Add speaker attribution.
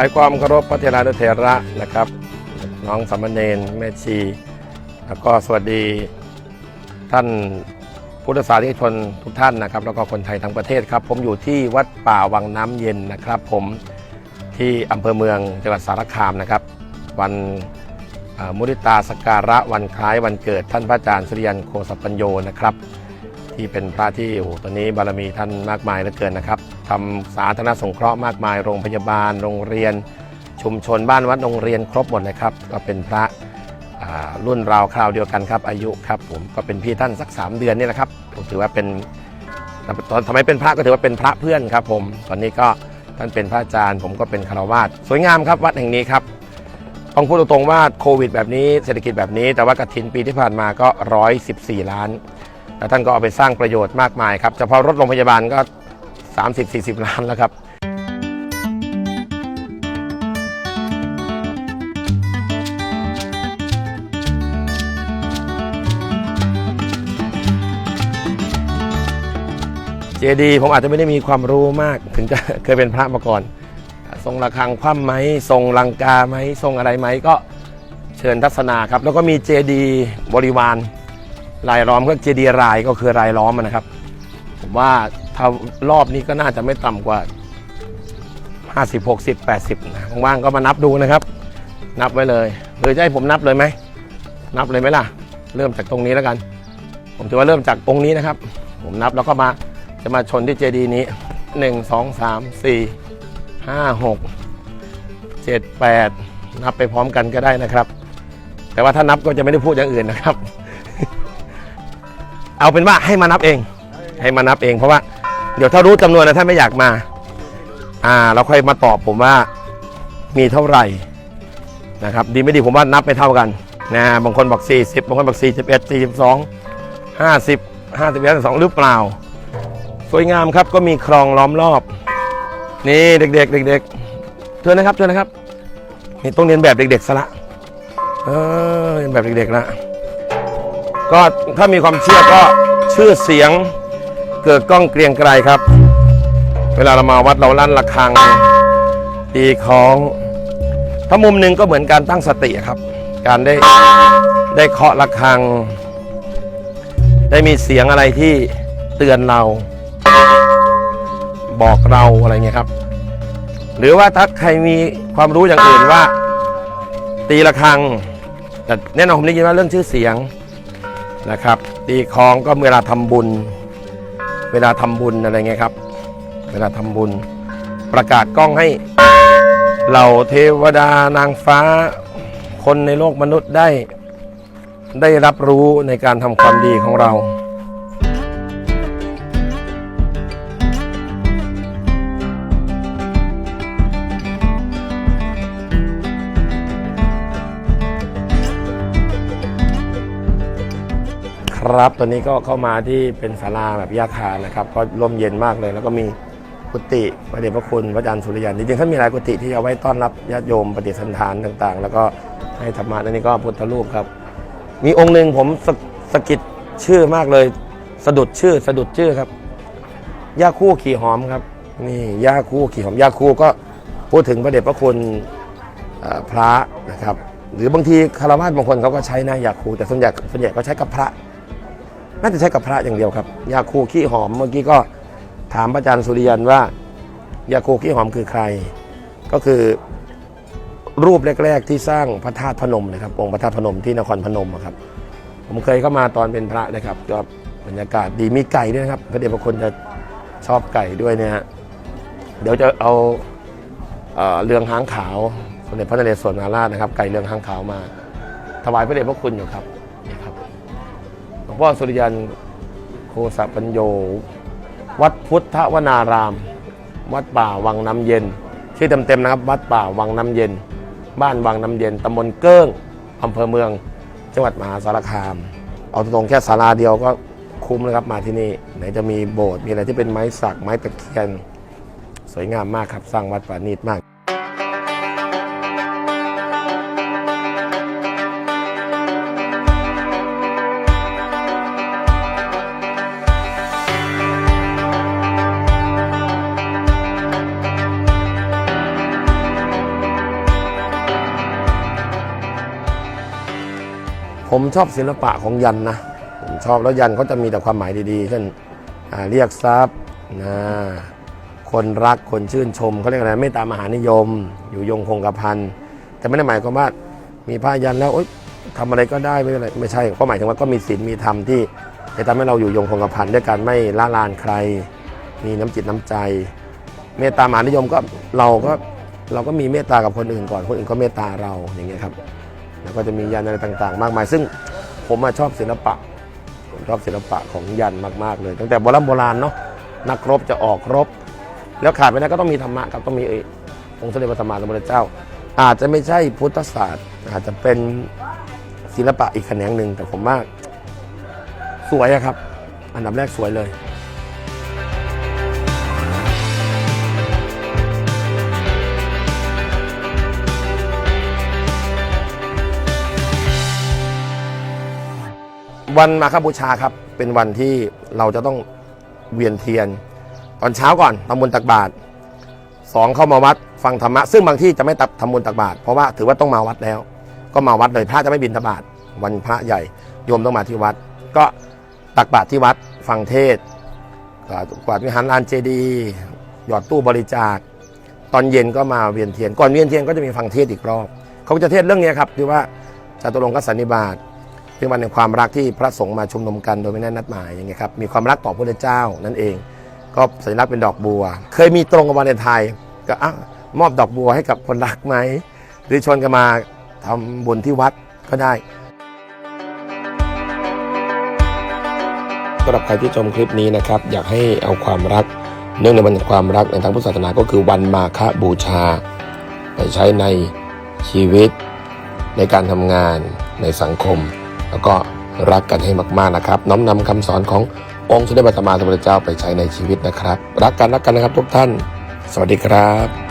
Speaker 1: ายความเคารพพระเทรานุเทระนะครับ น้องสามเณรแม่ชี แล้วก็สวัสดีท่านพุทธศาสนิกชนทุกท่านนะครับ แล้วก็คนไทยทั้งประเทศครับ ผมอยู่ที่วัดป่าวังน้ำเย็นนะครับ ผมที่อำเภอเมืองจังหวัดสารคามนะครับ วันมุทิตาสการะวันคล้ายวันเกิดท่านพระอาจารย์สุริยันโคสปัญโยนะครับ ที่เป็นพระที่โอ้โหตอนนี้บารมีท่านมากมายเหลือเกินนะครับทำสาธารณสงเคราะห์มากมายโรงพยาบาล โรงเรียน ชุมชนบ้านวัดโรงเรียนครบหมดเลยครับ ก็เป็นพระรุ่นราวคราวเดียวกันครับ อายุครับผมก็เป็นพี่ท่านสัก 3 เดือนนี่แหละครับผมถือว่าเป็นตอนทำไมเป็นพระก็ถือว่าเป็นพระเพื่อนครับ ผมตอนนี้ก็ท่านเป็นพระอาจารย์ ผมก็เป็นคารวาสสวยงามครับวัดแห่งนี้ครับต้องพูดตรงๆว่าโควิดแบบนี้เศรษฐกิจแบบนี้ แต่ว่ากฐินปีที่ผ่านมาก็ 114 ล้าน แล้วท่านก็เอาไปสร้างประโยชน์มากมายครับเฉพาะรถโรงพยาบาลก็ 30-40 ล้านแล้วครับเจดีผมอาจจะไม่ได้มีความรู้มาก ถึงจะเคยเป็นพระมาก่อน ทรงระฆังคว่ำไหมทรงลังกาไหมทรงอะไรไหมก็เชิญทัศนาครับ แล้วก็มีเจดีบริวาร รายล้อมก็เจดีรายก็คือรายล้อมนะครับ ผมว่าถ้ารอบนี้ก็น่าจะไม่ต่ำกว่า 50 60 80นะว่างๆก็มานับดูนะครับ นับไว้เลยหรือจะให้ผมนับเลยไหมนับเลยไหมล่ะ เริ่มจากตรงนี้แล้วกัน ผมถือว่าเริ่มจากตรงนี้นะครับ ผมนับแล้วก็มาจะมาชนที่เจดีย์นี้ 1 2 3 4 5 6 7 8 นับไปพร้อมกันก็ได้นะครับ แต่ว่าถ้านับก็จะไม่ได้พูดอย่างอื่นนะครับ เอาเป็นว่าให้มานับเอง ให้มานับเองเพราะว่าเดี๋ยวถ้ารู้จำนวนนะท่านไม่อยากมา อ่า เราค่อยมาตอบผมว่ามีเท่าไหร่นะครับ ดีไม่ดีผมว่านับไม่เท่ากันนะบางคนบอก 40 บางคนบอก 41 42 50 51 2หรือเปล่า สวยงามครับก็มีคลองล้อมรอบ นี่เด็กๆเด็กๆเชิญนะครับเชิญนะครับนี่ต้องเรียนแบบเด็กๆซะละเออเรียนแบบเด็กๆละ ก็ถ้ามีความเชื่อก็ชื่อเสียงเกิดก้องเกรียงไกรครับ เวลาเรามาวัดเราลั่นระฆังตีของถ้ามุมหนึ่งก็เหมือนการตั้งสติครับ การได้ได้เคาะระฆัง ได้มีเสียงอะไรที่เตือนเรา บอกเราอะไรเงี้ยครับ หรือว่าถ้าใครมีความรู้อย่างอื่นว่า ตีระฆังแต่แน่นอนผมได้ยินว่าเรื่องชื่อเสียง นะครับ ตีคลองก็เวลาทำบุญ เวลาทำบุญอะไรเงี้ยครับ เวลาทำบุญ ประกาศกล้องให้เหล่าเทวดานางฟ้า คนในโลกมนุษย์ได้ได้รับรู้ในการทำความดีของเรา ครับตอนนี้ก็เข้ามาที่เป็นศาลาแบบยาคานะครับก็ร่มเย็นมากเลย แล้วก็มีกุฏิพระเดชพระคุณพระอาจารย์สุริยันจริงๆท่านมีหลายกุฏิที่เอาไว้ต้อนรับญาติโยมปฏิสันทานต่างๆ แล้วก็ให้ธรรมะนั่นนี่ก็พุทธรูปครับ มีองค์หนึ่งผมสะสกิดชื่อมากเลย สะดุดชื่อสะดุดชื่อครับย่าคู่ขี่หอมครับ นี่ย่าคู่ขี่หอมย่าคู่ก็พูดถึงพระเดชพระคุณพระนะครับ หรือบางทีคารวะบางคนเขาก็ใช้นะยาคูแต่ส่วนใหญ่ส่วนใหญ่ก็ใช้กับพระ น่าจะใช้กับพระอย่างเดียวครับ ยาคูขี้หอมเมื่อกี้ก็ถามพระอาจารย์สุริยันว่ายาคูขี้หอมคือใคร ก็คือรูปแรก ๆ ที่สร้างพระธาตุพนมเลยครับองค์พระธาตุพนมที่นครพนมครับ ผมเคยเข้ามาตอนเป็นพระนะครับ ก็บรรยากาศดีมีไก่ด้วยนะครับพระเดชพระคุณจะชอบไก่ด้วยเนี่ยฮะเดี๋ยวจะเอาเอ่อเรืองหางขาวสมเด็จพระนเรศวรมหาราชนะครับ ไก่เรืองหางขาวมา ถวายพระเดชพระคุณอยู่ครับ พ่อสุริยันโคสปัญโย วัดพุทธวนาราม วัดป่าวังน้ำเย็น ชื่อเต็มๆนะครับ วัดป่าวังน้ำเย็น บ้านวังน้ำเย็นตำบลเกิ้งอำเภอเมือง จังหวัดมหาสารคาม เอาตรงๆแค่ศาลาเดียวก็คุ้มนะครับมาที่นี่ไหนจะมีโบสถ์มีอะไรที่เป็นไม้สักไม้ตะเคียน สวยงามมากครับสร้างวัดป่านีตมาก ผมชอบศิลปะของยันนะ ผมชอบแล้วยันเขาจะมีแต่ความหมายดีๆ เช่นเรียกทรัพย์นะคนรักคนชื่นชมเขาเรียกอะไรเมตตามมหานิยม อยู่ยงคงกระพันแต่ไม่ได้หมายความว่ามีผ้ายันแล้วอยทำอะไรก็ได้ไม่เป็นไรไม่ใช่ก็หมายถึงว่าก็มีศีลมีธรรมที่จะทำให้เราอยู่ยงคงกระพันด้วยการไม่ละลานใคร มีน้ำจิตน้ำใจ เมตตามหานิยมก็เราก็เราก็มีเมตตากับคนอื่นก่อนคนอื่นก็เมตตาเราอย่างเงี้ยครับ แล้วก็จะมียันอะไรต่างๆ มากมาย ซึ่งผมชอบศิลปะผมชอบศิลปะของยันมากๆเลย ตั้งแต่โบราณโบราณเนาะนักรบจะออกรบ แล้วขาดไม่ได้ก็ต้องมีธรรมะครับต้องมีเอ่ยองค์สมเด็จพระสัมมาสัมพุทธเจ้า อาจจะไม่ใช่พุทธศาสตร์ อาจจะเป็นศิลปะอีกแขนงหนึ่งแต่ผมว่าสวยอะครับ อันดับแรกสวยเลย วันมาคบูชาครับ เป็นวันที่เราจะต้องเวียนเทียน ตอนเช้าก่อนทำบุญตักบาตรสองเข้ามาวัดฟังธรรมะ ซึ่งบางที่จะไม่ตับทำบุญตักบาตรเพราะว่าถือว่าต้องมาวัดแล้ว ก็มาวัดเลยพระจะไม่บินทบาทวันพระใหญ่โยมต้องมาที่วัด ก็ตักบาตรที่วัดฟังเทศกวาดวิหารลานเจดีย์หยอดตู้บริจาค ตอนเย็นก็มาเวียนเทียน ก่อนเวียนเทียนก็จะมีฟังเทศอีกรอบ เขาจะเทศเรื่องนี้ครับที่ว่าจตุรงคสันนิบาต เป็นวันแห่งความรักที่พระสงฆ์มาชุมนุมกันโดยไม่ได้นัดหมายอย่างเงี้ยครับมีความรักต่อพระเจ้านั่นเอง ก็สัญลักษณ์เป็นดอกบัว เคยมีตรงกับวันในไทยก็อะมอบดอกบัวให้กับคนรักไหมหรือชวนกันมาทำบุญที่วัดก็ได้สำหรับใครที่ชมคลิปนี้นะครับ อยากให้เอาความรัก เนื่องในวันแห่งความรักในทางพุทธศาสนาก็คือวันมาฆบูชาไปใช้ในชีวิต ในการทำงานในสังคม แล้วก็รักกันให้มากๆนะครับ น้อมนำคำสอนขององค์สมเด็จพระสัมมาสัมพุทธเจ้าไปใช้ในชีวิตนะครับ รักกันรักกันนะครับทุกท่าน สวัสดีครับ